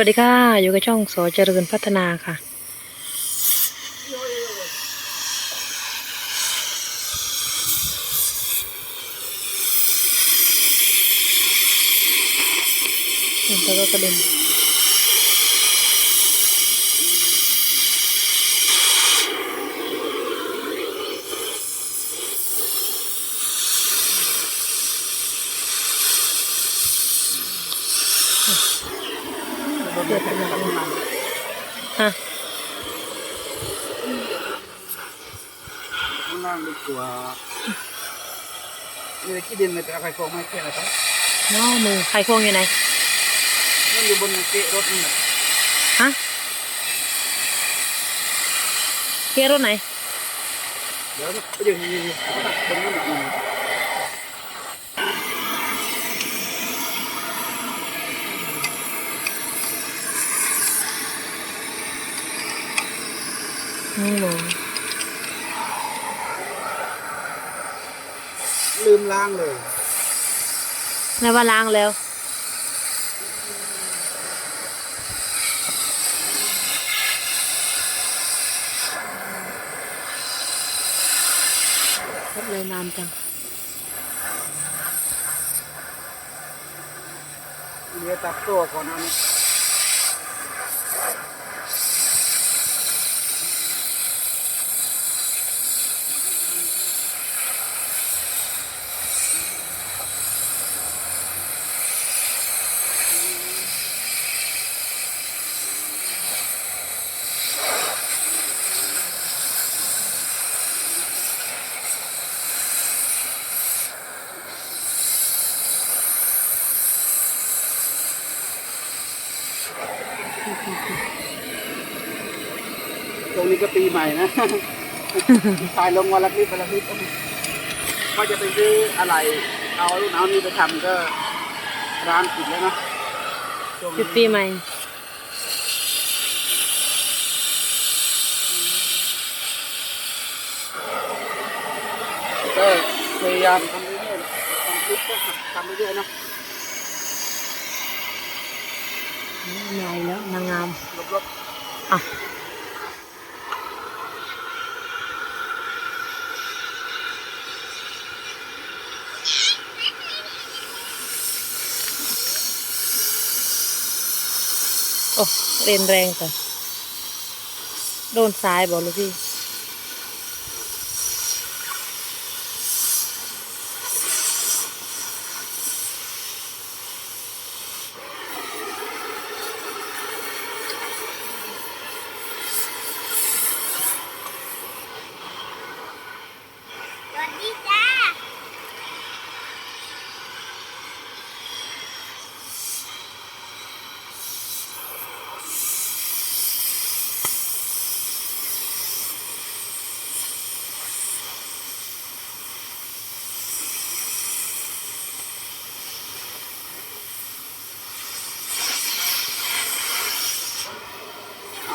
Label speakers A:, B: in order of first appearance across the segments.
A: วัสดีค่ะ อยู่กับช่องสอเจริญพัฒนาค่ะ แล้วก็กระเด็นเดือดขนาดนี้ฮะ
B: ข้างล่างดีกว่ามีอะไรขี้ดินเลยแต่เอาไข่ฟองไม่แค่ไหนครับ
A: น้อ มือใครควงอยู่ไหน
B: นั่นอยู่บนเกะรถนี่แหละ
A: ฮะเกียร์รถไหน
B: เดี๋ยวไปอยู่นี่นี่บนนั้นอีกหนึ่ง
A: นี่หนู
B: ลืมล้างเลย
A: แม่ว่าล้างแล้วรถเลยนานจัง
B: เดี๋ยวตัดตัวก่อนนะนี่ ตรงนี้ก็ปี ใหม่นะถ่ายลงวันละคลิปวันละคลิปก็จะไปซื้ออะไร เอาลูกน้ำนี่ไปทำก็ร้านปิดแล้วนะช่วง
A: ปิ
B: นี้
A: ดปีใหม่
B: ก็พยายามทำเรื่อยๆทำคลิปก็ทำเรื่อยๆนะ
A: เหนื่อยแล้วนางงาม
B: ลบ
A: อะ โอ้เรนแรงแต่โดนซ้ายบอกเลยพี่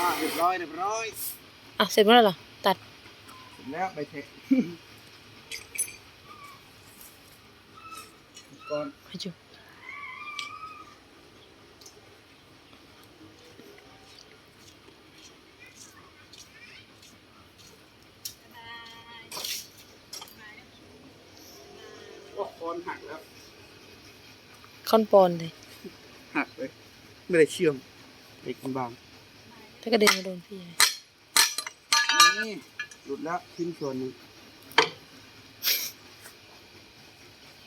B: อ่าเรียบร้อยเรียบร้อย
A: อะเสร็จหมดแล้วเหรอตัด
B: เสร็จแล้วใบเทคก่อน
A: ไปจุ
B: โอ้โคนหักแล้ว
A: คอนปอนเลย
B: หักเลย ไม่ได้เชื่อมเด็กมันบาง
A: ถ้ากระเด็นมาโดนพี่ไง
B: นี่หลุดแล้วชิ้นส่วนหนึง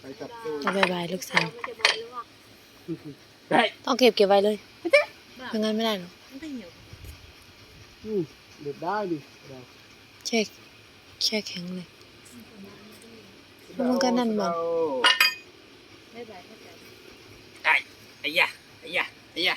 B: ไปจับตู้
A: เอาบายบายลูกสาว
B: ได้
A: ต้องเก็บเก็บไว้เลยไม่งั้นไม่ได้หรอก
B: อืมหลุดได้ดิได้
A: แช่แช่แข็งเลย มันก็นั่นมัน
B: ได้ไอ้ยะไอ้ยะไอ้ยะ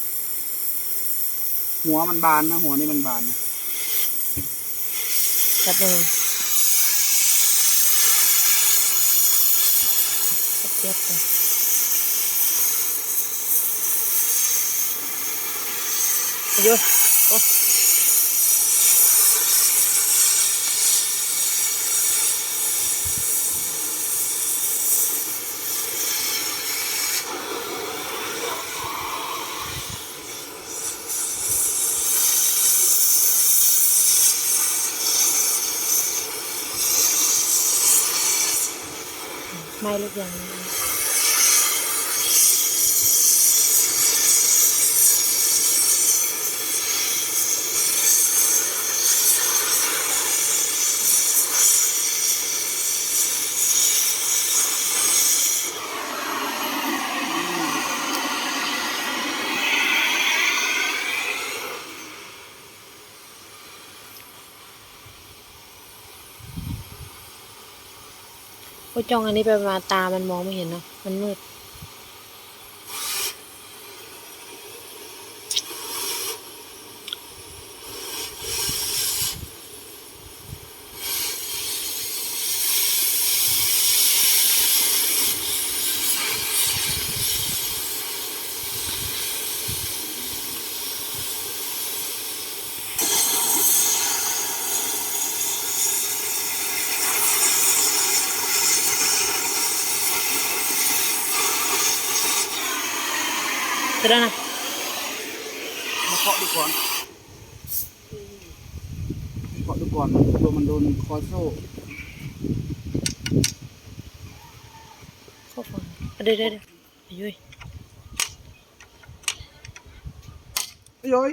A: หั
B: วมันบานนะ หัวนี่มันบานนะ
A: จับมือเทียบกันอายุโอ้ ม่ลู จ้องอันนี้ไปมาตามันมองไม่เห็นเนาะมันมืด แล้วนะ
B: มาเคาะดูก่อนเคาะดูก่อนมันกลัวมันโดนคอโซ่
A: เข้าฟังเดี๋ยวเดี๋ยวเดี๋ยวอายุย
B: เอ้ยโอ้ย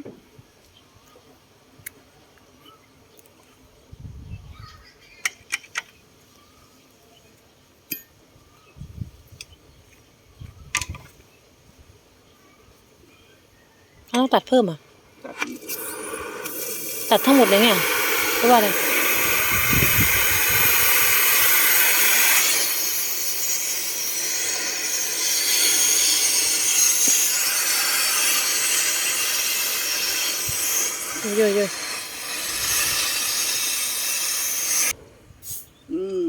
A: อ้าว ต้องตัดเพิ่มอะ
B: ตัด
A: ทั้งหมดเลยไงเพราะว่าอะไรเยอะเยอะ
B: อืม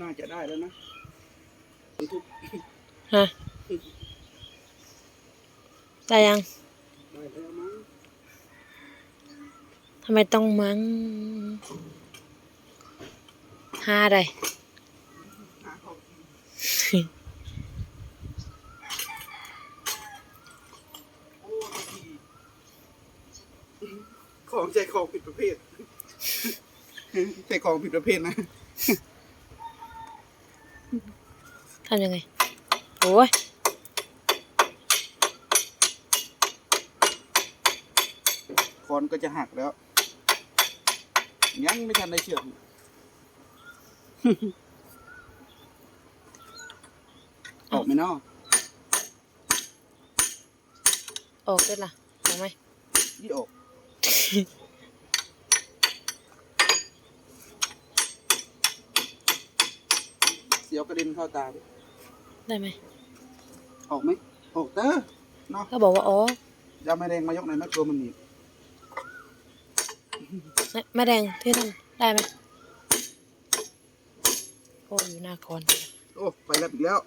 B: น่าจะได้แล้วนะทุก
A: ฮะ ได้ยัง
B: ได้แล้วมั้ง
A: ทำไมต้องมั้งห้าได้
B: หาของโอ้ทีของใจของผิดประเภทใจของผิดประเภทนะ
A: ทำยังไง โอ้ย
B: คอนก็จะหักแล้ว ยังไม่ทันได้เชื่อมออกไหมเนาะ
A: ออกด้วยล่ะออกไหม
B: ยี่ออกเสียวกระเด็นเข้าตาไป
A: ได้ไหม
B: ออกไหมออกเตอเนาะ
A: ก็บอกว่าอ๋อ
B: จะไม่แรงมายกไหนอยแม่กลัวมันหนีบ
A: ไม่ไม่แดงที่นั่นได้ไหมโอ้อยู่หน้าคอน
B: โอ้ไปแล้วอีกแล้ว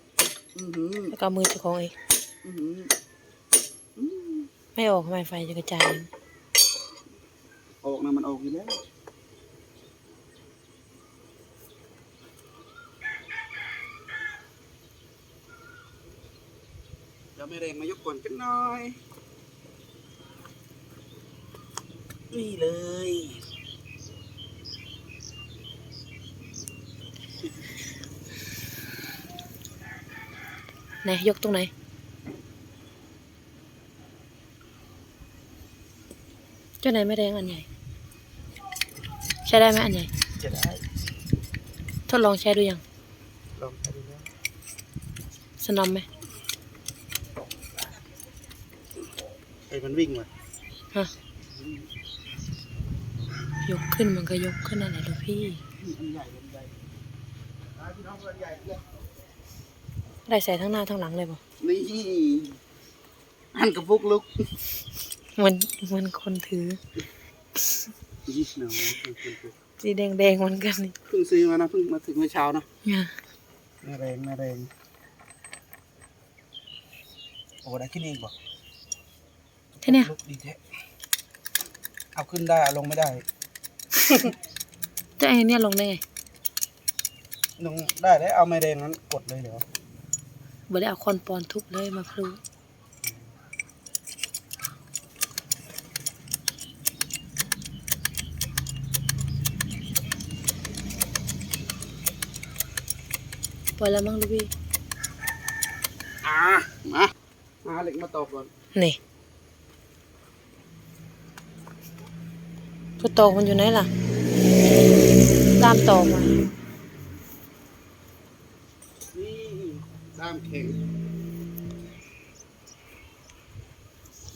B: อือหือ
A: แล้วก็มือเจ้าของเอง
B: อือหืออืม
A: ไม่ออกทำไมไฟจะกระจายเอง
B: ออกนะมันออกอยู่แล้วจะไม่แรงมายกก่อนกันหน่อย นี่เลย
A: ไหนยกตรงไหน เจ้าไหนไม่แดงอันใหญ่ ใช้ได้ไหมอันใหญ่
B: จะได้
A: ทดลองใช้ดูยัง
B: ลองไปดูแล้ว
A: สนอมไหม
B: ไอ้มันวิ่งว่ะ
A: ฮะ ยกขึ้นมันก็ยกขึ้นอะไรลูกพี่
B: อันใหญ่อันใหญ่อ่าพี่น้องอันใหญ่เลย
A: ได้ใส่ทั้งหน้าทั้งหลังเลยป่ะ
B: นี่หันกับฟุกลุก
A: เหมือนเหมือนคนถือ
B: ยี่หนาว
A: สีแดงแดงๆเหมือนกันนี่
B: เพิ่งซื้อมานะเพิ่งมาถึงเมื่อเช้านะ
A: เนี่ย
B: แม่แรงแม่แรงโอ้ได้ขึ้นเองบ่
A: ที่เนี่ย
B: ลุกดีแท้เอาขึ้นได้เอาลงไม่ได้
A: จะไอเนี่ยลงได้ไง
B: ลงได้แล้วเอาไม่แรงนั้นกดเลยเดี๋ยว
A: บ่ได้เอาคอนปอนทุบเลยมาพลูปล่อยแล้วมั้งลูกพี่
B: อ่ามา มาเหล็กมาตอกก่อน
A: นี่ตัวตอกมันอยู่ไหนล่ะ ตามตอกมา
B: นี่ด้ามแข็ง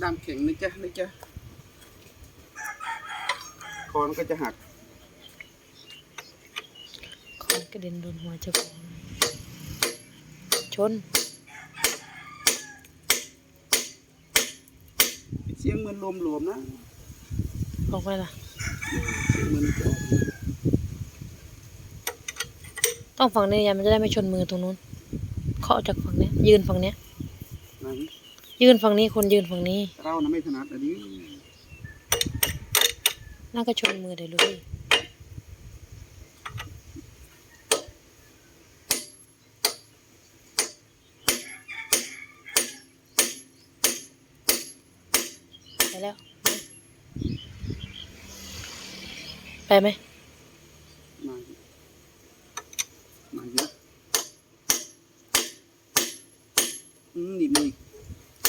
B: ด้ามแข็งนะจ๊ะนะจ๊ะคอนก็จะหัก
A: คอนกระเด็นโดนหัวเจ้าของชน
B: เสียงเหมือนลมหลวมนะ
A: ออกไปล่ะ
B: เสียงเหมือนจะออก
A: ต้องฝั่งนี้ยายมันจะได้ไม่ชนมือตรงนู้น เคาะจากฝั่งเนี้ย ยืนฝั่งเนี้ย
B: ไหน
A: ยืนฝั่งนี้คนยืนฝั่งนี้
B: เรานะไม่ถนัดอันนี้
A: น่าก็ชนมือเดี๋ยวลูกพี่ไปแล้ว ไปไหม
B: มามาเยอะอืมนี่มีอีก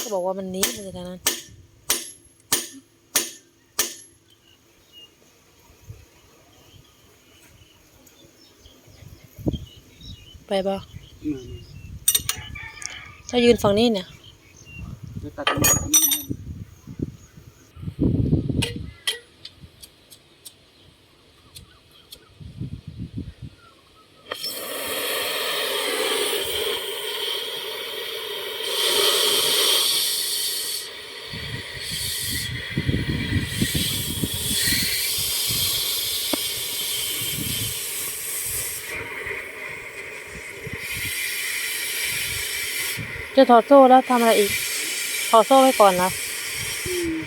A: ก็บอก ว่ามันหนี้มือทางนั้น ไปบ่
B: มา
A: ถ้ายืนฝั่งนี้เนี่ย
B: เดี๋ยวตัดตรงนี้
A: ถอดโซ่แล้วทำอะไรอีก ถอดโซ่ไว้ก่อนนะ
B: อืม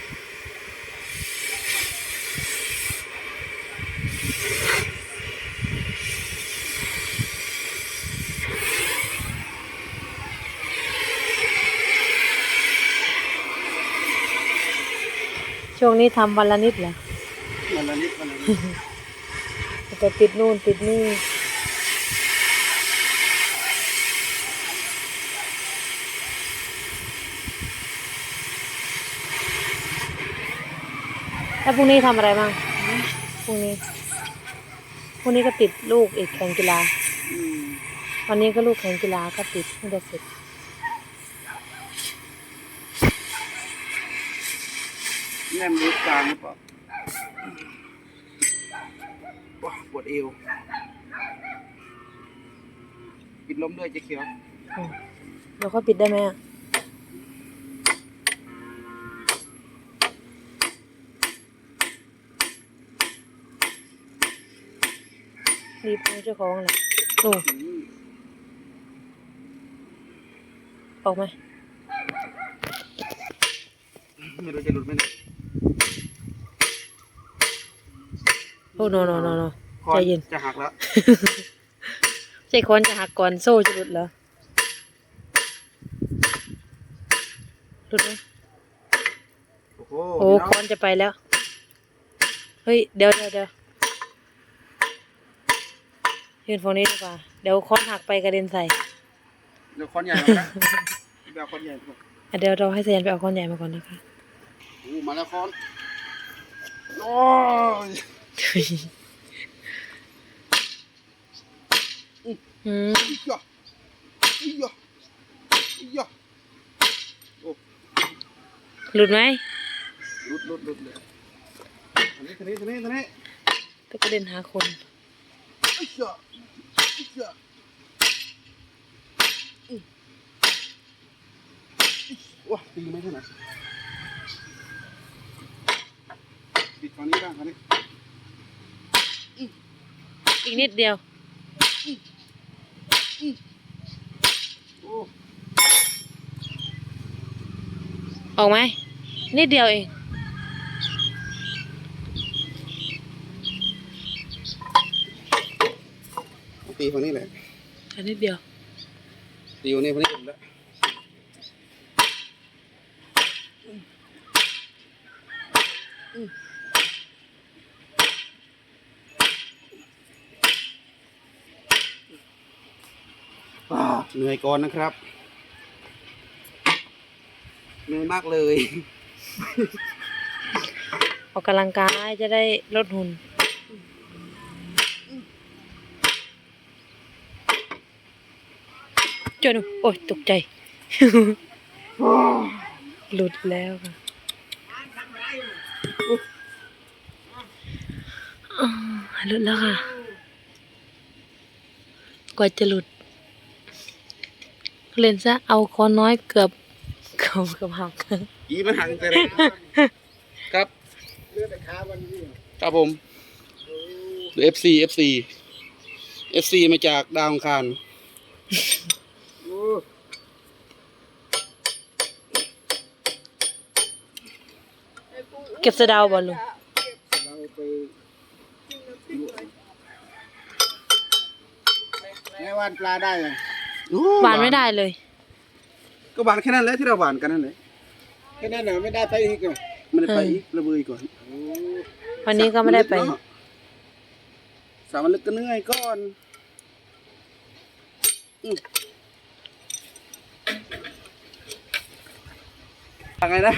A: ช่วงนี้ทำวันละนิดเหรอ
B: วันละนิดวันละนิด
A: จะติดนู่นติดนี่ แล้วพรุ่งนี้ทำอะไรบ้างพรุ่งนี้พรุ่งนี้ก็ติดลูกอีกแข่งกีฬา
B: อืม
A: วันนี้ก็ลูกแข่งกีฬาก็ติดไม่ได้เสร็จ
B: แนมรูปกลางหรือเปล่าว้าปวดเอวปิดลมด้วยเจ๊เขียว
A: อืมแล้วก็ปิดได้ไหมอะ รีบเอาเจ้าของแหละหนู
B: อืม
A: ออกไหม
B: ไม่รู้จะหลุดไหมเนี่ย
A: โอ้โนโนโนโน
B: คอ
A: ใจเย็น
B: จะหักแล้ว
A: ใช่คอนจะหักก่อนโซ่จะหลุดเหรอหลุดไหม
B: โอ้โห
A: โอ้
B: พี่
A: ค
B: น้
A: อนจะไปแล้ว เฮ้ย เดี๋ยวเดี๋ยวเดี๋ยว ยืนฝั่งนี้ดีกว่า เดี๋ยวคอนหักไปกระเด็นใส่
B: เดี๋ยวคอนใหญ่มานะพี่แบบคอนใหญ่ก่อน
A: อะเดี๋ยวเราให้เซนไปเอาคอนใหญ่มาก่อนนะคะ
B: โอ้มาแล้วคอน โอ้ย
A: อืม
B: อีหยะอีหยะอีหยะโอ้
A: หลุดไหม
B: หลุดหลุดหลุดเลยอันนี้ตัวนี้ตัวนี้ตัวนี้
A: ไปกระเด็นหาคน
B: ว้าตีไม่เท่าไหร่ปิดฝั่งนี้บ้างครับนี่
A: อีกนิดเดียว
B: โอ้
A: ออกไหมนิดเดียวเอง
B: ตีฝั่งนี้แหละ
A: แค่นิดเดียว
B: ตีฝั่งนี้ฝั่งนี้ผมแล้วว้าวเหนื่อยก่อนนะครับเหนื่อยมากเลย
A: ออกกำลังกายจะได้ลดหุ่น จนโอ้ยตกใจ หลุดแล้วค่ะอ่าหลุดแล้วค่ะ กว่าจะหลุด เล่นซะเอาคอน้อยเกือบเกือบเกือบหัก
B: อีมันหักแต่แรกครับ
C: เลือดแต่ขาวันนี้
B: ครับผมดู FC FC FC มาจากดาวอังคาร
C: โอ้
A: เก็บสะเดาวบอลลุง
C: เราไปแม่วานปลาได้เลย
B: โอ้
A: หวานไม่ได้เลย
B: ก็หวานแค่นั้นแหละที่เราหวานกันนั่นแหละ
C: แค่นั้นเหรอไม่ได้ไปอีกเหรอ
B: ไมันไป
A: เอออี
B: อีกระเบยก่อน
C: โอ้
A: วันนี้ก็ไม่ได้ไป
B: เนอะสามวันลึกก็เหนื่อยก่อนอืมยัง ไงนะ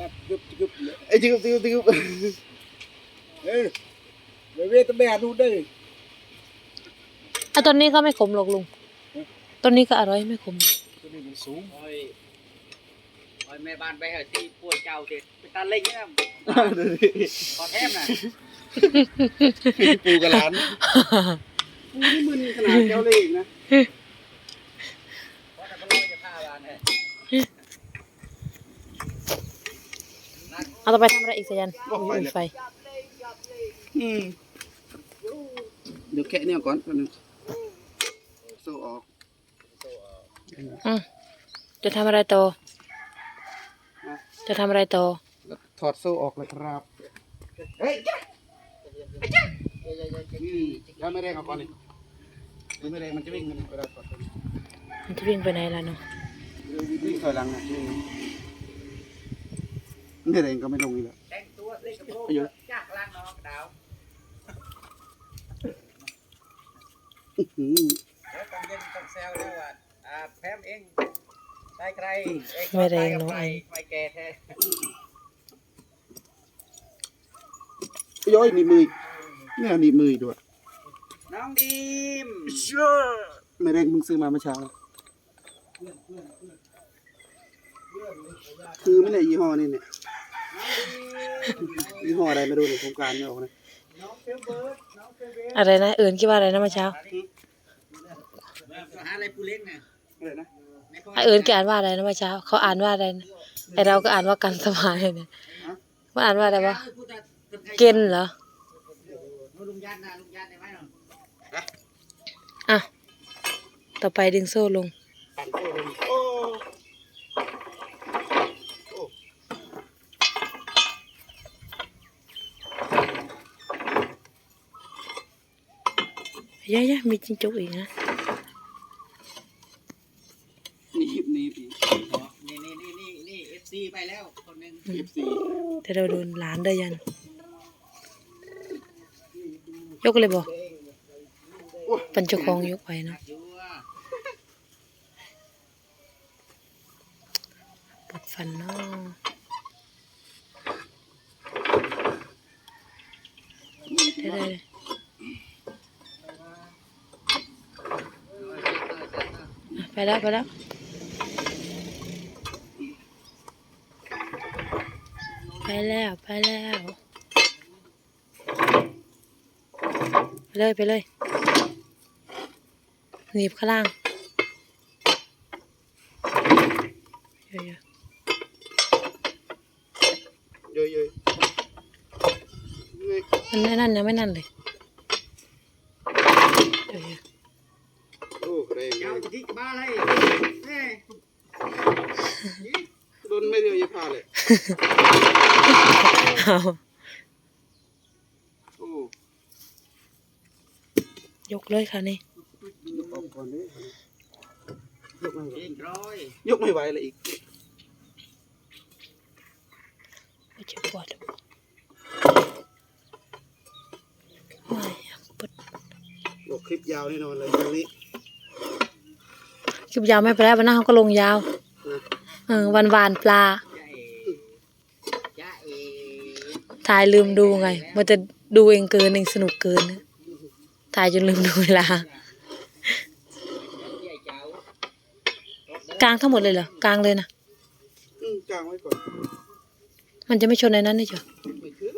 C: รับยุบยุบเลย
B: ไอ้จิกบจิกบจิกบ
C: เฮ้ยเดี๋ยวเวทไปหาดูได้
A: อะต้นนี้ก็ไม่ขมหรอกลุงต้นนี้ก็อร่อยไม่ขม
C: ตัวนี้มันสูง
D: โอ้ยโอ้ยแม่บ้านไปเหอะที่ปวดเจ้าเด็ดไปตาเล่งเนี่ย
B: ดูดิ
D: ขอแทมน่ะ
B: ปูกับหลานปูนี่มึนขนาดเจ้าเล่ห์นะ
D: เพราะแต่ก็ร้อยจะฆ่าบ้านเนี่ย
A: เอาต่อไปทำอะไรอีกสยัน
B: บอกไป
A: อุ้ย
B: เลย
A: ไฟ
B: อืมเดี๋ยวแกะเนี่ยก่อนแป๊บนึงโซ่ออก
A: อืมจะทำอะไรต่อ จะทำอะไรต่อ
B: แล้วถอดโซ่ออกเลยครับเฮ้ยจ้ะนี่แล้วไม่แรงเอาก่อนเลยมันไม่แรงมันจะวิ่งกันเวลาถอดตัวนี้
A: มันจะวิ่งไปไหนล่ะเนาะ
B: วิ่งถอยหลังนะ นี่แรงก็ไม่ลงอีกแล้ว
D: แต่งตัวเล่นกับโลก
B: ไปเยอะ
D: จากล่างน้องดาว
B: อื้อหือ
D: แล้วตอนเย็นต้องแซวด้วยว่าอ่าแพมเองได้ใครเอง
A: ไม่แรง
D: กับ
A: เนาะ
D: ใคร
A: ไอ้
D: ไม่แก่แท้
B: ย้อยหนีบมืออีกเนี่ยหนีบมืออีกด้วย
D: น้องดีม
B: ไม่แรงมึงซื้อมาเมื่อเช้า คือไม่ได้ยี่ห้อนี่เนี่ย ยี่ห้ออะไรไม่รู้ในโครงการไม่ออกนะ
D: น้องเฟลเบิร์ดน้องเฟลเบิร์ด
A: อะไรนะเอิญคิดว่าอะไรนะเมื่อเช้า
D: หาอะไรปูเล็กน่ะ
B: อะไรนะ
D: ในพ่
A: อะเอิญแกอ่านว่าอะไรนะเมื่อเช้า เขาอ่านว่าอะไรนะไอเราก็อ่านว่ากันสมายเนี่ยว่าอ่านว่าอะไรวะ
D: พูดแต่คนไทย
A: เกณฑ์เหรอ
D: ลุงยันนะลุงยันได้ไหมเนาะ
A: อะต่อไปดึงโซ่ลง
B: ปั่นโซ่ลงโอ้โอ้
A: ยะยะมีจิงจกอีกนะ
B: หนีบหนีบอีก
D: อ๋อนี่นี่นี่นี่นี่เอฟซีไปแล้วคนหนึ่ง
B: เอฟซี
A: แต่เราโดนหลานเดอยัน ยกเลยบอกปัญจคองยกไปเนาะ
D: ชัวร์
A: ปวดฟันเนาะได้ได้เลย ไปแล้วไปแล้วไปแล้วไปแล้ว ไปเลยไปเลยหนีบข้างล่างเยอะๆเยอะๆมันไม่นั่น
D: นะไม่
B: นั่นเลย เลย
A: เอา
B: โอ้
A: ยกเลยค่ะนี่
B: ยกออกก่อนนี่ยกไม่ไหว
D: เองร้อย
B: ยกไม่ไหวเลยอีก
A: ไม่เจ็บปวดไม่อยากปวด
B: บอกคลิปยาวแน่นอนเลยครั้งนี้
A: คลิปยาวไม่เป็นไรวันหน้าเขาก็ลงยาว เออวันวานปลา
D: จ้า
A: ถ่ายลืมดูไง มันจะดูเองเกินเองสนุกเกินนะถ่ายจนลืมดูเวลา
D: ใหญ่เจ้าก
A: ลางทั้งหมดเลยเหรอกลางเลยนะ
B: อืมกลางไว้ก่อน
A: มันจะไม่ชนในนั้นนี่จ้ะ
B: ไม่คือ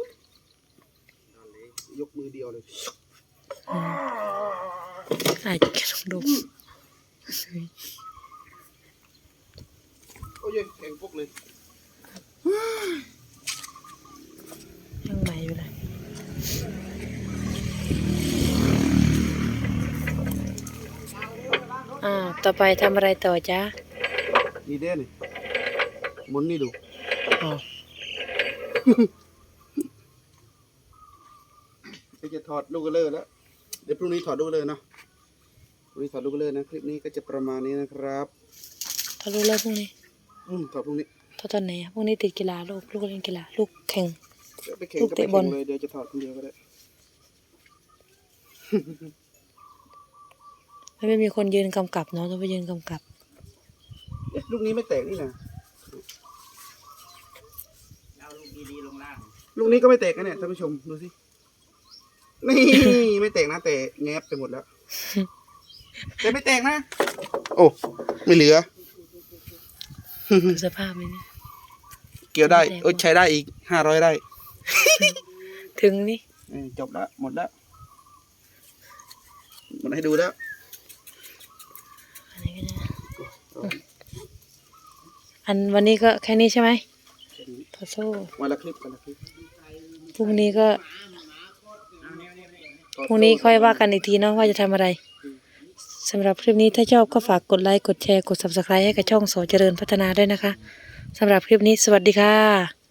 B: ยกมือเดียวเลย
A: อาจจะแค่ลองดู
B: โอ้ยแข็งปุ๊กเลย
A: ยังใหม่อยู่เลยอ่า ต่อไปทำอะไรต่อจ้า
B: นี่เด้นี่หมุนนี่ดู
A: อ๋อ
B: เดี๋ยวจะถอดลูกกระเลอร์แล้ว เดี๋ยวพรุ่งนี้ถอดลูกกระเลอร์เนาะพรุ่งนี้ถอดลูกกระเลอร์นะ คลิปนี้ก็จะประมาณนี้นะครับ
A: เขารู้แล้วพรุ่งนี้
B: อืมถอดพรุ่งนี้
A: เท่าตอนไหนอะพรุ่งนี้ติดกีฬาลูก ลูกเล่นกีฬา ลูกแข่ง
B: เดี๋ยว ไปแข่ง
A: ลูก
B: ก็ไป
A: เตะบอ
B: แข่
A: ล
B: งเลยเดี๋ยวจะถอดคนเดียวก็ได้
A: ไม่มีคนยืนกำกับเนาะต้องไปยืนกำกับ
B: เอ๊ะลูกนี้ไม่แตกนี่นะ
D: เอาลูกดีๆลงล่าง
B: ลูกนี้ก็ไม่แตกนะเนี่ยท่านผู้ชมดูสิ นี่ไม่แตกนะแต่แงบไปหมดแล้ว แต่ไม่แตกนะ โอ้ ไม่เหลือ
A: ดูสภาพมันนี่
B: เกี่ยวได้
A: ไม่แตก
B: เออใช้ได้อีกห้าร้อยได้
A: ถึงนี่
B: เออจบแล้ว หมดแล้ว หมดให้ดูแล้ว
A: อันนี้ก็ได้อันวันนี้ก็แค่นี้ใช่ไหมพอโซ่
B: วันละคลิปวันละคลิป
A: พรุ่งนี้ก็พรุ่งนี้ค่อยว่ากันอีกทีเนาะว่าจะทำอะไรสำหรับคลิปนี้ถ้าชอบก็ฝากกดไลค์กดแชร์กด subscribe ให้กับช่องโสเจริญพัฒนาด้วยนะคะสำหรับคลิปนี้สวัสดีค่ะ